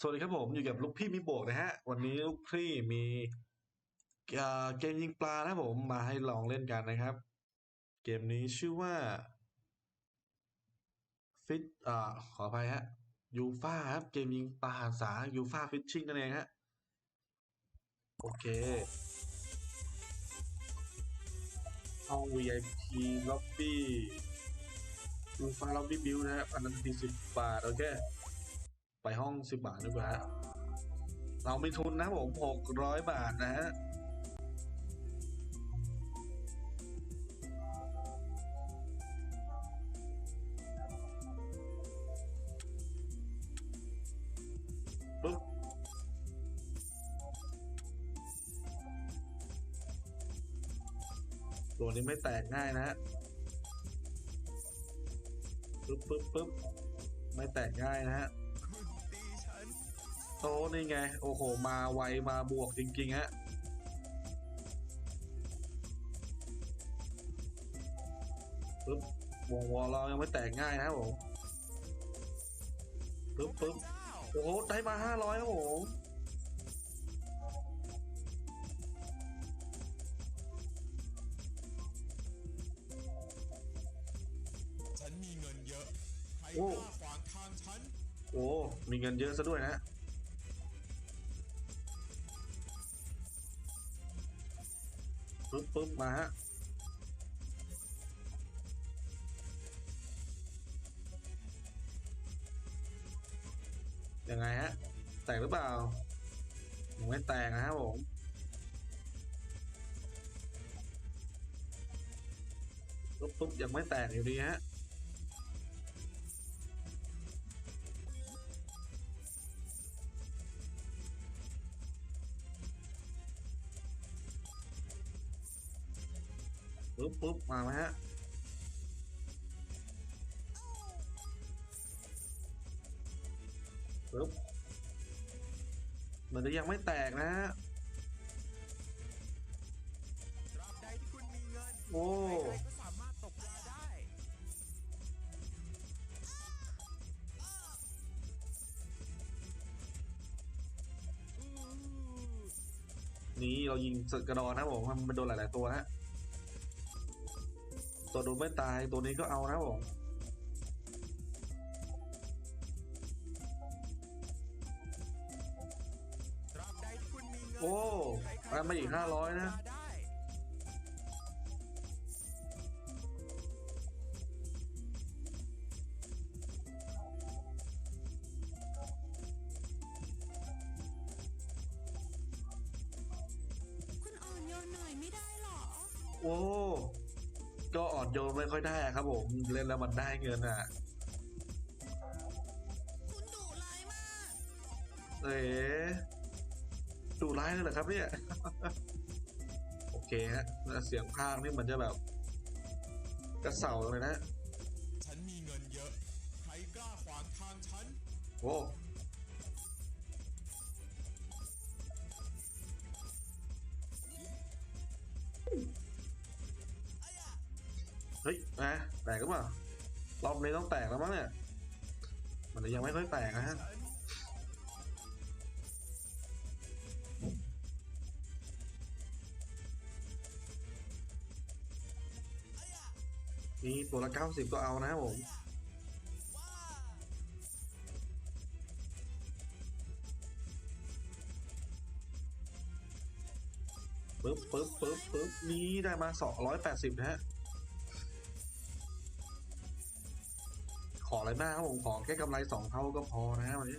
สวัสดีครับผมอยู่กับลูกพี่มีบกนะฮะ วันนี้ลูกพี่มีเกมยิงปลานะครับผมมาให้ลองเล่นกันนะครับ เกมนี้ชื่อว่าฟิตอ่าขออภัยฮะยูฟาครับเกมยิงปลาภาษายูฟาฟิชชิ่งนั่นเองฮะโอเคห้อง VIP lobby ยูฟา lobby build นะครับอันนั้นทีสิบบาท โอเค ไปห้องสิบบาทดีกว่าฮะเรามีทุนนะผมหกร้อยบาทนะฮะปึ๊บตัวนี้ไม่แตกง่ายนะฮะปึ๊บปึ๊บปึ๊บไม่แตกง่ายนะฮะ นี่ไง โอ้โห มาไวมาบวกจริง ๆ ฮะ ปึ๊บ วงวอลเรายังไม่แตกง่ายนะครับผม ปึ๊บปึ๊บโอ้โห ได้มาห้าร้อยครับผมฉันมีเงินเยอะ ใครโอ้กล้าขวางทางฉัน โอ้ มีเงินเยอะซะด้วยนะ ปึ๊บปึ๊บมาฮะยังไงฮะ แตกหรือเปล่ายังไม่แตกนะครับผมปุ๊บปุ๊บยังไม่แตกอยู่ดีฮะ ปุ๊บมาไหมฮะปุ๊บเหมือนจะยังไม่แตกนะฮะโอ้นี่เรายิงสกระดอนนะบผมมันโดนหลาย ๆ ตัวฮะ ตัวโดนไม่ตายตัวนี้ก็เอานะครับผมตราบใดที่คุณมีเงินโอ้ใครๆได้มาอีกสรถ500นะตกปลาได้คุณอ่อนโยนหน่อยไม่ได้หรอโอ้ ก็อ่อนโยนไม่ค่อยได้อะครับผม เล่นแล้วมันได้เงินอะ คุณดุร้ายมากเอ๋ดูร้ายเลยเหรอครับเนี่ย โอเคฮะแล้วเสียงพากย์นี่มันจะแบบ กระเสาเลยนะ ฉันมีเงินเยอะ ใครกล้าขวางทางฉัน โอ้ นะแตกหรือเปล่ารอบนี้ต้องแตกแล้วมั้งเนี่ย มันยังไม่ค่อยแตกนะฮะนี่ตัวละเก้าสิบก็เอานะครับผมปึ๊บปึ๊บปึ๊บปึ๊บนี่ได้มาสองร้อยแปดสิบนะฮะ อะไรมากครับผมขอแค่กำไรสองเท่าก็พอนะฮะวันนี้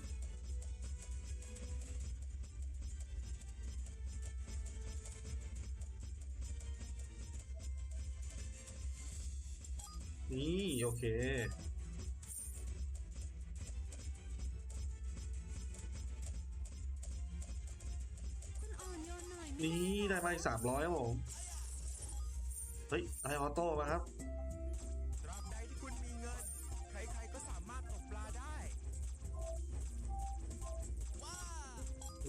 นี่โอเค นี่ได้มาอีกสามร้อยครับผม เฮ้ยได้ออโต้มาครับ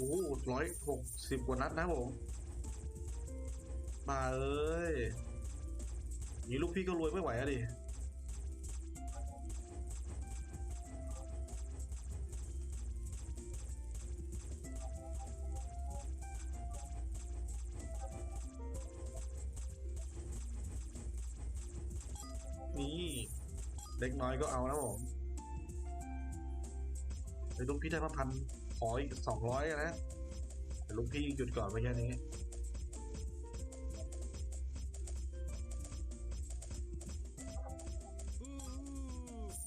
โอ้ร้อยหกสิบกว่านัดนะผมมาเอ้ยนี่ลูกพี่ก็รวยไม่ไหวอะดินี่เล็กน้อยก็เอานะผมไอ้ลูกพี่ได้มาพัน ขออีกสองร้อยนะลุงพี่หยุดก่อนไปแค่นี้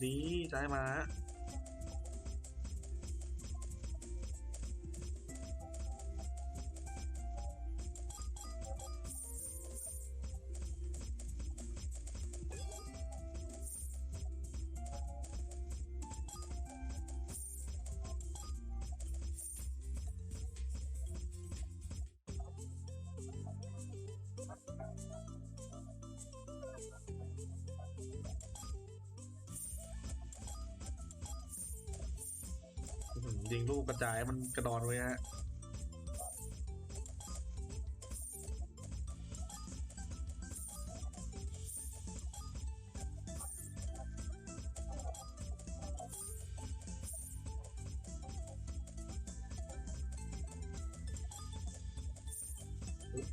นี่ให้มา ยิงลูกกระจายมันกระดอนไว้ฮะ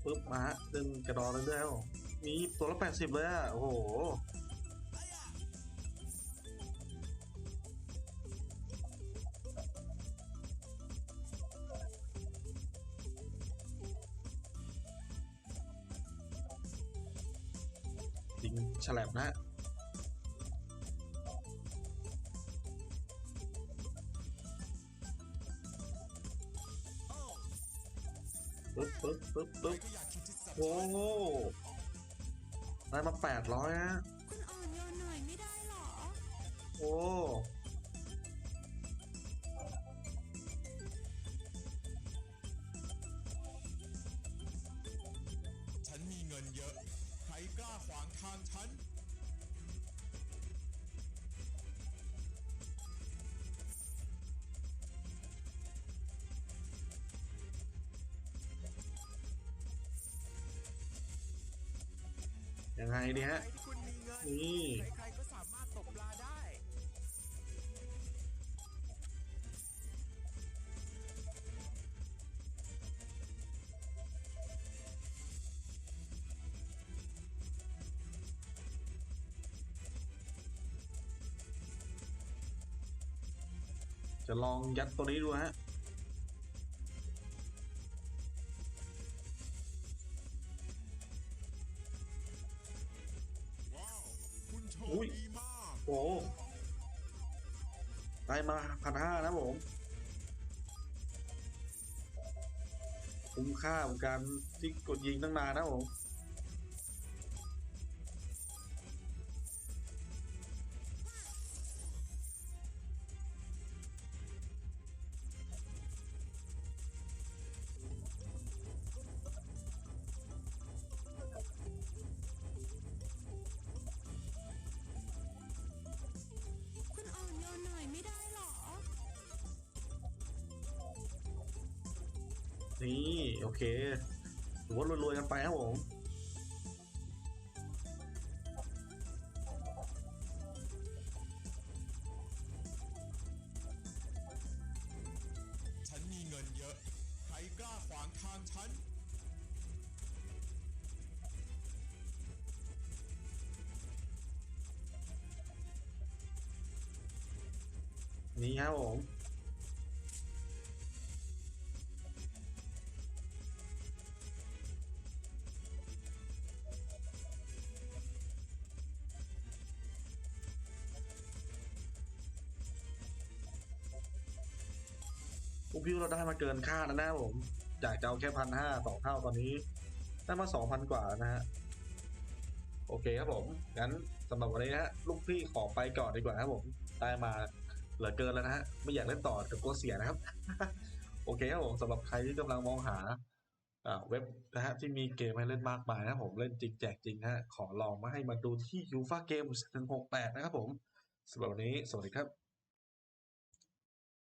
ปึ๊บมาฮะดึงกระดอนเลยด้วยครับผมมีตัวละแปดสิบเลยอะ โอ้โห ฉลับนะฮะโอ้ปึ๊บปึ๊บปึ๊บใครปึ๊บก็อยากคิดที่สับโอ้โหได้มาแปดร้อยนะคุณอ่อนโยนหน่อยไม่ได้หรอ โอ้ ยังไงดีฮะใครที่คุณมีเงินนี่ ใครๆก็สามารถตกปลาได้ จะลองยัดตัวนี้ดูฮะ โอ้ได้มาพันห้านะผม คุ้มค่าของการที่กดยิงตั้งนานนะผม นี่โอเคถือว่ารวยๆกันไปครับผมฉันมีเงินเยอะ ใครกล้าขวางทางฉัน นี่ครับผม พวกพี่เราได้มาเกินค่าแล้วนะผมจากจะเอาแค่พันห้าสองเท่าตอนนี้ได้มาสองพันกว่านะฮะโอเคครับผมงั้นสำหรับวันนี้นะฮะลูกพี่ขอไปก่อนดีกว่าครับผมได้มาเหลือเกินแล้วนะฮะไม่อยากเล่นต่อเดี๋ยวกลัวเสียนะครับ โอเคครับผมสำหระใครที่กำลังมองหาอ่าเว็บนะฮะที่มีเกมให้เล่นมากมายนะผมเล่นจริงแจกจริงนะฮะขอลองมาให้มาดูที่ u f a Games 168 นะครับผมสำหรับวันนี้สวัสดีครับ